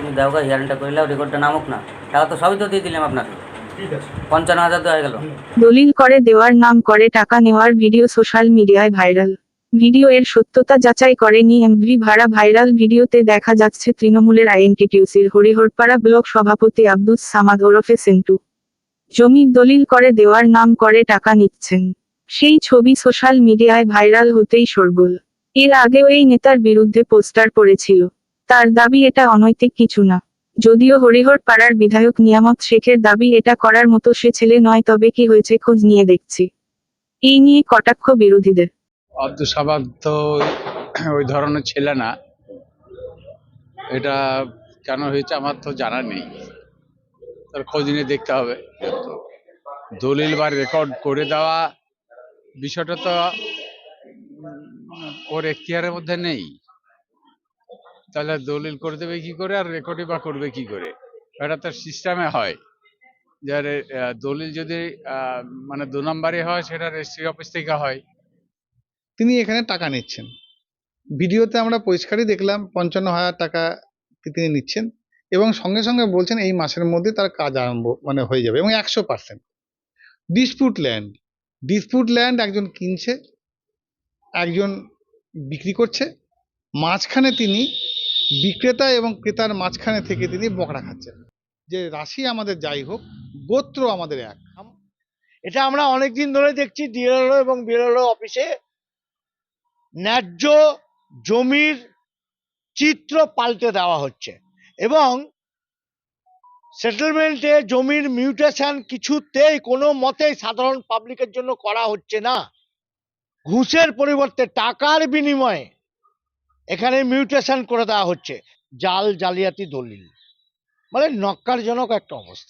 তুমি দেওগা হিয়ারিংটা করলে রেকর্ডটা নামুক না। টাকা তো সবই তো দিয়ে দিলাম আপনাকে। পঞ্চান্ন হাজার দেওয়া গেল। দলিল করে দেওয়ার নাম করে টাকা নেওয়ার ভিডিও সোশ্যাল মিডিয়ায় ভাইরাল। ভিডিও এর সত্যতা যাচাই করেনি এমভি ভাড়া ভাইরাল ভিডিওতে দেখা যাচ্ছে তৃণমূলের আইএনটিটিউসির হরিহরপাড়া ব্লক সভাপতি আব্দুস সামাদ ওরফে সেন্টু। জমির দলিল করে দেওয়ার নাম করে টাকা নিচ্ছেন। সেই ছবি সোশ্যাল মিডিয়ায় ভাইরাল হতেই শোরগোল। এর আগেও এই নেতার বিরুদ্ধে পোস্টার পড়েছিল। তার দাবি এটা অনৈতিক কিছু না। যদিও হরিহর পাড়ার বিধায়ক নিয়ামত শেখের দাবি এটা করার মতো সে ছেলে নয়, তবে কি হয়েছে খোঁজ নিয়ে দেখছি। এই নিয়ে কটাক্ষ বিরোধীদের। আব্দুল সাবাদ তো ওই ধরনের ছেলে না। এটা কেন হয়েছে আমার তো জানা নেই। তার খোঁজ নিয়ে দেখতে হবে। দলিল বা রেকর্ড করে দেওয়া বিষয়টা তো ওর এখতিয়ারের মধ্যে নেই। তাহলে দলিল করে দেবে কি করে আর রেকর্ডই বা করবে কি করে? এটা তার সিস্টেমে হয়। যার দলিল যদি মানে দু নম্বরে হয়, সেটা রেজিস্ট্রি অফিস থেকে হয়। তিনি এখানে টাকা নিচ্ছেন। ভিডিওতে আমরা পরিষ্কারই দেখলাম, পঞ্চান্ন হাজার টাকা তিনি নিচ্ছেন এবং সঙ্গে সঙ্গে বলছেন এই মাসের মধ্যে তার কাজ আরম্ভ মানে হয়ে যাবে এবং একশো percent dispute land dispute land একজন কিনছে, একজন বিক্রি করছে। মাঝখানে তিনি বিক্রেতা এবং ক্রেতার মাঝখানে থেকে তিনি বকরা খাচ্ছেন। যে রাশি আমাদের যাই হোক, গোত্র আমাদের এক। এটা আমরা অনেক দিন ধরে দেখছি ডিএলও এবং বিএলও অফিসে। ন্যায্য জমির চিত্র পাল্টে দেওয়া হচ্ছে এবং সেটেলমেন্টে জমির মিউটেশন কিছুতেই কোনো মতেই সাধারণ পাবলিকের জন্য করা হচ্ছে না। ঘুষের পরিবর্তে টাকার বিনিময়ে এখানে মিউটেশন করে দেওয়া হচ্ছে। জাল জালিয়াতি দলিল। মানে নক্কারজনক একটা অবস্থা।